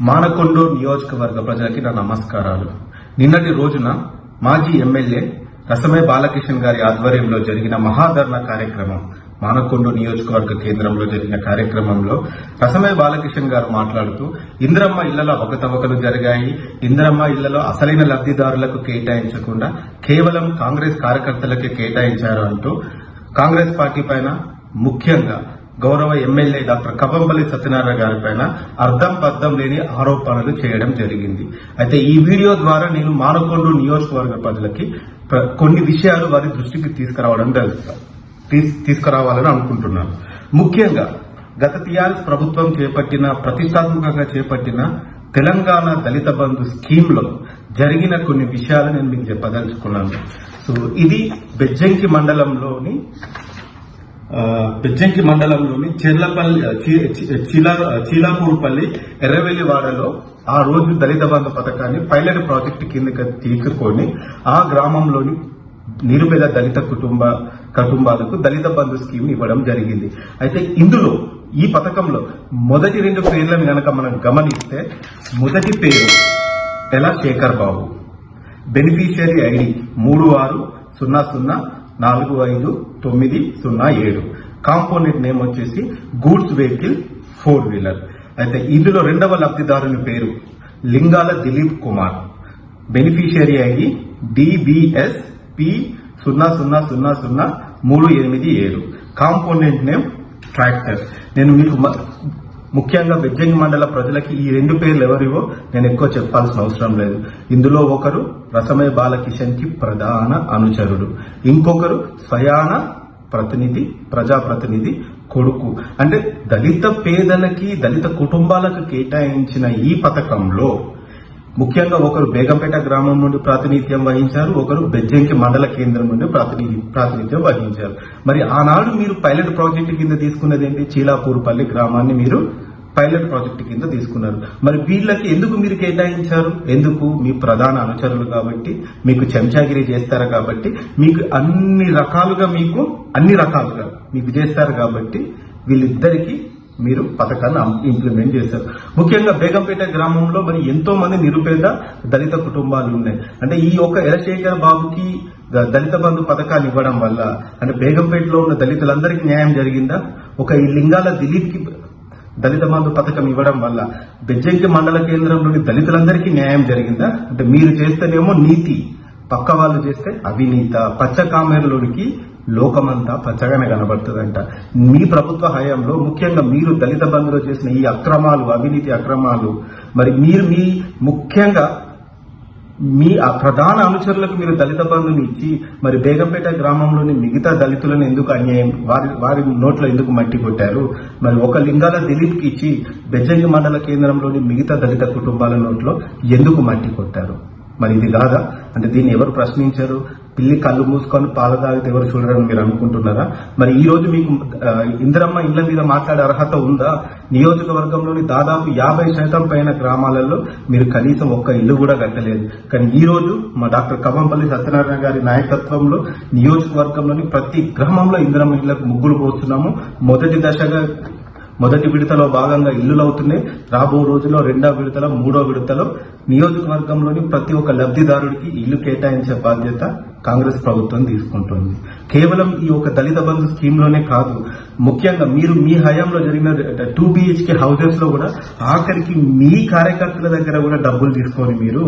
మానకొండూరు నియోజకవర్గ ప్రజలకి నా నమస్కారాలు. నిన్నటి రోజున మాజీ ఎమ్మెల్యే రసమే బాలకిషన్ గారి ఆధ్వర్యంలో జరిగిన మహాధర్ణ కార్యక్రమం మానకొండూరు నియోజకవర్గ కేంద్రంలో జరిగిన కార్యక్రమంలో రసమే బాలకిషన్ గారు మాట్లాడుతూ ఇంద్రమ్మ ఇళ్ళలో అవకతవకలు జరిగాయి. ఇంద్రమ్మ ఇళ్ళలో అసలైన లబ్ధిదారులకు కేటాయించకుండా కేవలం కాంగ్రెస్ కార్యకర్తలకే కేటాయించారు అంటూ కాంగ్రెస్ పార్టీ పైన ముఖ్యంగా గౌరవ ఎమ్మెల్యే డాక్టర్ కవ్వంపల్లి సత్యనారాయణ గారి పైన అర్థం పర్థం లేని ఆరోపణలు చేయడం జరిగింది. అయితే ఈ వీడియో ద్వారా నేను మానకొండ నియోజకవర్గ ప్రజలకి కొన్ని విషయాలు వారి దృష్టికి తీసుకురావడం జరుగుతుంది తీసుకురావాలని అనుకుంటున్నాను. ముఖ్యంగా గత టీఆర్ఎస్ ప్రభుత్వం చేపట్టిన ప్రతిష్టాత్మకంగా చేపట్టిన తెలంగాణ దళిత బంధు స్కీమ్లో జరిగిన కొన్ని విషయాలు నేను మీకు చెప్పదలుచుకున్నాను. సో ఇది బెజ్జంకి మండలంలోని ఆ, మండలంలోని చెర్లపల్లి చి- ఎర్రవెల్లి వాడలో చీలాపూర్పల్లి ఎర్రవెల్లివాడలో ఆ రోజు దళిత బంధు పథకాన్ని పైలట్ ప్రాజెక్టు కిందకి తీసుకొని ఆ గ్రామంలోని నిరుపేద దళిత కుటుంబ కుటుంబాలకు దళిత బంధు స్కీమ్ ఇవ్వడం జరిగింది. అయితే ఇందులో ఈ పథకంలో మొదటి రెండు పేర్లను గనక మనం గమనిస్తే మొదటి పేరు ఎలా శేఖర్ బాబు బెనిఫిషియరీ ఐడి మూడు ఆరు సున్నా సున్నా నాలుగు ఐదు తొమ్మిది సున్నా ఏడు. కాంపోనెంట్ నేమ్ వచ్చేసి గూడ్స్ వెహికల్ ఫోర్ వీలర్. అయితే ఇందులో రెండవ లబ్ధిదారుని పేరు Lingala Dilip Kumar. Beneficiary ID DBS P సున్నా సున్నా సున్నా సున్నా మూడు ఎనిమిది ఏడు. Component name tractor. నేను మీకు ముఖ్యంగా బెజ్జంగి మండల ప్రజలకి ఈ రెండు పేర్లు ఎవరివో నేను ఎక్కువ చెప్పాల్సిన అవసరం లేదు. ఇందులో ఒకరు రసమయ బాలకిషన్కి ప్రధాన అనుచరుడు. ఇంకొకరు స్వయాన ప్రతినిధి ప్రజాప్రతినిధి కొడుకు. అంటే దళిత పేదలకి దళిత కుటుంబాలకు కేటాయించిన ఈ పథకంలో ముఖ్యంగా ఒకరు బేగంపేట గ్రామం నుండి ప్రాతినిధ్యం వహించారు ఒకరు బెజ్జంకి మండల కేంద్రం నుండి ప్రాతినిధి ప్రాతినిధ్యం వహించారు. మరి ఆనాడు మీరు పైలట్ ప్రాజెక్టు కింద తీసుకున్నది ఏంటి చీలాపూర్పల్లి గ్రామాన్ని మీరు పైలట్ ప్రాజెక్ట్ కింద తీసుకున్నారు. మరి వీళ్ళకి ఎందుకు మీరు కేటాయించారు? ఎందుకు? మీ ప్రధాన అనుచరులు కాబట్టి మీకు చెంచాగిరి చేస్తారు కాబట్టి మీకు అన్ని రకాలుగా మీకు అన్ని రకాలుగా మీకు చేస్తారు కాబట్టి వీళ్ళిద్దరికీ మీరు పథకాన్ని ఇంప్లిమెంట్ చేశారు. ముఖ్యంగా బేగంపేట గ్రామంలో మరి ఎంతో మంది నిరుపేద దళిత కుటుంబాలు ఉన్నాయి. అంటే ఈ యొక్క ఎలశేఖర్ బాబుకి దళిత బంధు పథకాన్ని ఇవ్వడం వల్ల అంటే బేగంపేటలో ఉన్న దళితులందరికీ న్యాయం జరిగిందా? ఒక ఈ లింగాల దిలీప్కి దళిత బంధు పథకం ఇవ్వడం వల్ల బెజ్జంకి మండల కేంద్రంలోని దళితులందరికీ న్యాయం జరిగిందా? అంటే మీరు చేస్తేనేమో నీతి పక్క వాళ్ళు చేస్తే అవినీత పచ్చ కామెరలోనికి లోకమంతా పచ్చగానే కనబడుతుందంట. మీ ప్రభుత్వ హయాంలో ముఖ్యంగా మీరు దళిత బంధులో చేసిన ఈ అక్రమాలు అవినీతి అక్రమాలు మరి మీరు మీ ముఖ్యంగా మీ ఆ ప్రధాన అనుచరులకు మీరు దళిత బంధుని ఇచ్చి మరి బేగంపేట గ్రామంలోని మిగతా దళితులను ఎందుకు అన్యాయం వారి వారి నోట్లో ఎందుకు మట్టి కొట్టారు? మరి ఒక లింగాల దిలీప్కి ఇచ్చి బెజ్జంగి మండల కేంద్రంలోని మిగతా దళిత కుటుంబాల నోట్లో ఎందుకు మట్టి కొట్టారు? మరి ఇది కాదా? అంటే దీన్ని ఎవరు ప్రశ్నించారు? పిల్లి కళ్ళు మూసుకొని పాల తాగితే ఎవరు చూడరని మీరు అనుకుంటున్నారా? మరి ఈ రోజు మీకు ఇందిరమ్మ ఇళ్ళ మీద మాట్లాడే అర్హత ఉందా? నియోజకవర్గంలోని దాదాపు యాభై శాతం పైన గ్రామాలలో మీరు కనీసం ఒక్క ఇల్లు కూడా కట్టలేదు. కానీ ఈ రోజు మా డాక్టర్ కవంపల్లి సత్యనారాయణ గారి నాయకత్వంలో నియోజకవర్గంలోని ప్రతి గ్రామంలో ఇందిరమ్మ ఇళ్ళకు ముగ్గులు పోస్తున్నాము. మొదటి దశగా మొదటి విడతలో భాగంగా ఇల్లులు అవుతున్నాయి రాబో రోజుల్లో రెండో విడతలో మూడో విడతలో నియోజకవర్గంలోని ప్రతి ఒక్క లబ్ధిదారుడికి ఇల్లు కేటాయించే బాధ్యత కాంగ్రెస్ ప్రభుత్వం తీసుకుంటుంది. కేవలం ఈ ఒక దళిత బంధు స్కీమ్లోనే కాదు. ముఖ్యంగా మీరు మీ హయాంలో జరిగిన టూ బిహెచ్కే హౌసెస్లో కూడా ఆఖరికి మీ కార్యకర్తల దగ్గర కూడా డబ్బులు తీసుకొని మీరు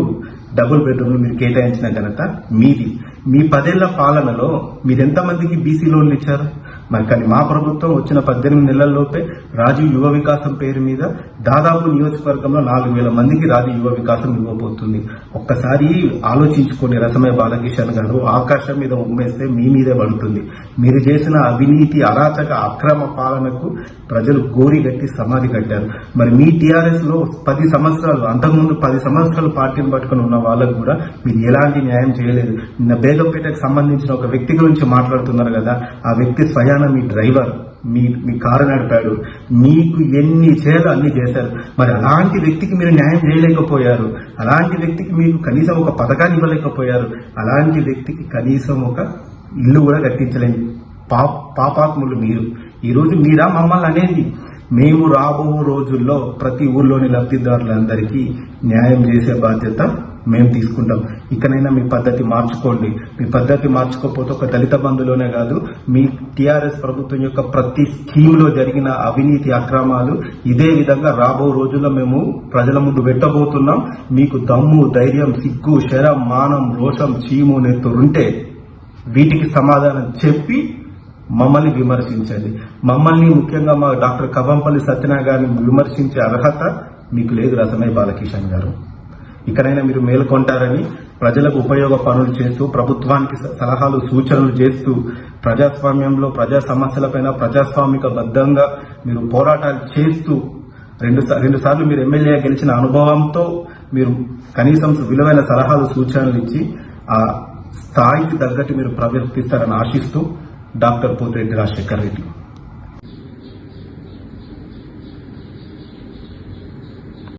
డబుల్ బెడ్రూమ్ మీరు కేటాయించిన ఘనత మీది. మీ పదేళ్ళ పాలనలో మీరు ఎంతమందికి బీసీ లోన్లు ఇచ్చారు? మరి కానీ మా ప్రభుత్వం వచ్చిన పద్దెనిమిది నెలల్లోపే రాజీవ్ యువ వికాసం పేరు మీద దాదాపు నియోజకవర్గంలో నాలుగు వేల మందికి రాజీవ్ యువ వికాసం ఇవ్వబోతుంది. ఒక్కసారి ఆలోచించుకోండి రసమయ బాలకిషన్ గారు ఆకాశం మీద ఉమ్మేస్తే మీ మీదే పడుతుంది. మీరు చేసిన అవినీతి అరాచక అక్రమ పాలనకు ప్రజలు గోరి గట్టి సమాధి కట్టారు. మరి మీ టీఆర్ఎస్లో పది సంవత్సరాలు అంతకుముందు పది సంవత్సరాలు పార్టీని పట్టుకుని ఉన్న వాళ్ళకు కూడా మీరు ఎలాంటి న్యాయం చేయలేదు. నిన్న బేగంపేటకు సంబంధించిన ఒక వ్యక్తి గురించి మాట్లాడుతున్నారు కదా ఆ వ్యక్తి స్వయాన మీ డ్రైవర్. మీ మీ కారు నడిపాడు. మీకు ఎన్ని చేయాలో అన్ని చేశారు. మరి అలాంటి వ్యక్తికి మీరు న్యాయం చేయలేకపోయారు. అలాంటి వ్యక్తికి మీకు కనీసం ఒక పథకాన్ని ఇవ్వలేకపోయారు. అలాంటి వ్యక్తికి కనీసం ఒక ఇల్లు కూడా కట్టించలేని పా పాపాత్ములు మీరు. ఈరోజు మీరా మమ్మల్ని అనేది? మేము రాబో రోజుల్లో ప్రతి ఊర్లోని లబ్ధిదారులందరికీ న్యాయం చేసే బాధ్యత మేము తీసుకుంటాం. ఇకనైనా మీ పద్ధతి మార్చుకోండి. మీ పద్ధతి మార్చుకోకపోతే ఒక దళిత బంధులోనే కాదు మీ టీఆర్ఎస్ ప్రభుత్వం యొక్క ప్రతి స్కీమ్లో జరిగిన అవినీతి అక్రమాలు ఇదే విధంగా రాబో రోజుల్లో మేము ప్రజల ముందు పెట్టబోతున్నాం. మీకు దమ్ము ధైర్యం సిగ్గు శరం మానం రోషం చీము నెత్తురుంటే వీటికి సమాధానం చెప్పి మమ్మల్ని విమర్శించండి. మమ్మల్ని ముఖ్యంగా మా డాక్టర్ కవంపల్లి సత్యనారాయణ గారిని విమర్శించే అర్హత మీకు లేదు రసమయ్య బాలకిషన్ గారు. ఇక్కడైనా మీరు మేల్కొంటారని ప్రజలకు ఉపయోగ పనులు చేస్తూ ప్రభుత్వానికి సలహాలు సూచనలు చేస్తూ ప్రజాస్వామ్యంలో ప్రజా సమస్యలపైన ప్రజాస్వామిక బద్దంగా మీరు పోరాటాలు చేస్తూ రెండు రెండు సార్లు మీరు ఎమ్మెల్యే గెలిచిన అనుభవంతో మీరు కనీసం విలువైన సలహాలు సూచనలు ఇచ్చి ఆ స్థాయికి తగ్గట్టు మీరు ప్రవర్తిస్తారని ఆశిస్తూ డాక్టర్ పోతిరెడ్డి రాజశేఖర్ రెడ్డి.